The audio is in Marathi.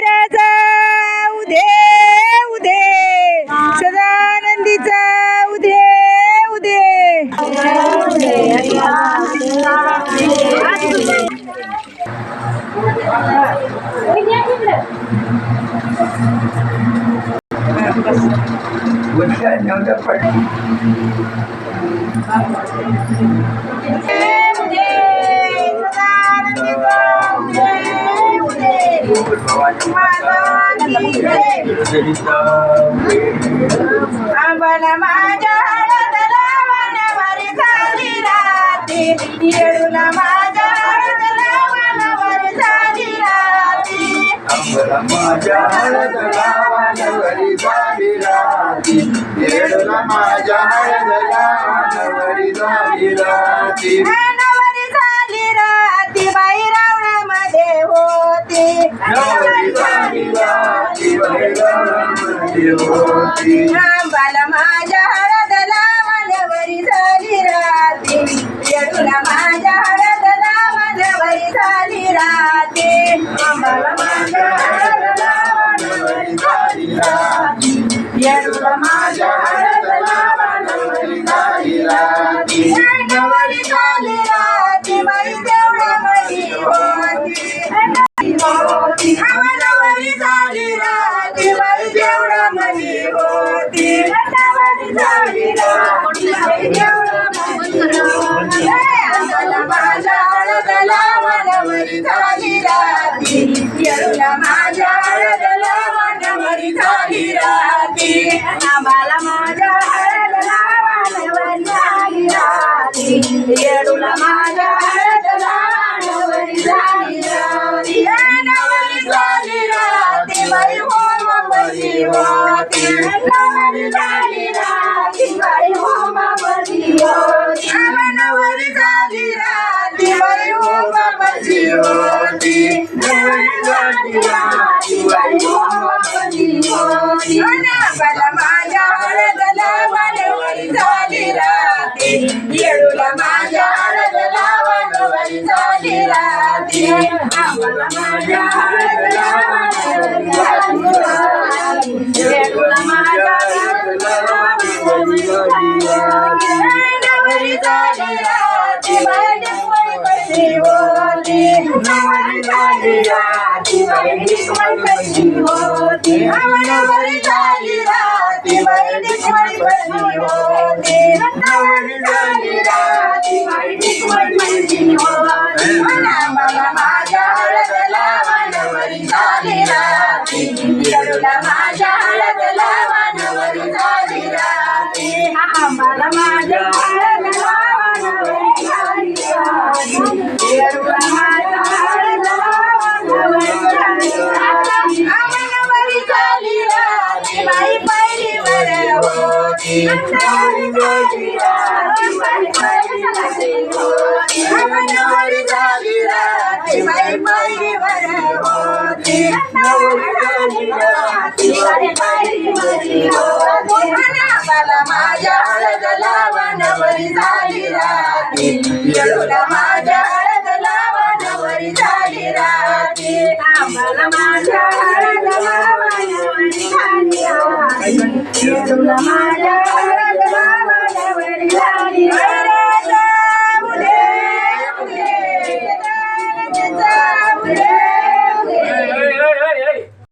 बाईराचा उदे उदे सदानंदीचा उदे उदे आंबाला माझ्या हळदला वनवारी झाली राती. येडूला माझ्या हळदला वनवारी झाली राती माझ्या झाली राती माझ्या झाली राती. आंबाला माझ्या हळदला वनवारी झाली राहते येडूला माझ्या हळदला वनवारी झाली राहते आंबाला माझ्या झाली माझ्या हळद झाली 你看。राती येळूला माझ्या हळदला वनवरी झाली राती आम्हाला माझ्या हळदला वनवरी झाली राती माझ्या हळदला वनवरी झाली राती येळूला माझ्या हळदला वनवरी झाली राती. आम्हाला माझ्या हळदला वनवरी झाली राती. येळूला माझ्या हळदला वनवरी झाली राती. वनवरी झाली राती बाई पहिलीवर होती नवरी झाली राती. माझ्या हळदला वनवरी झाली राती येळूला माझ्या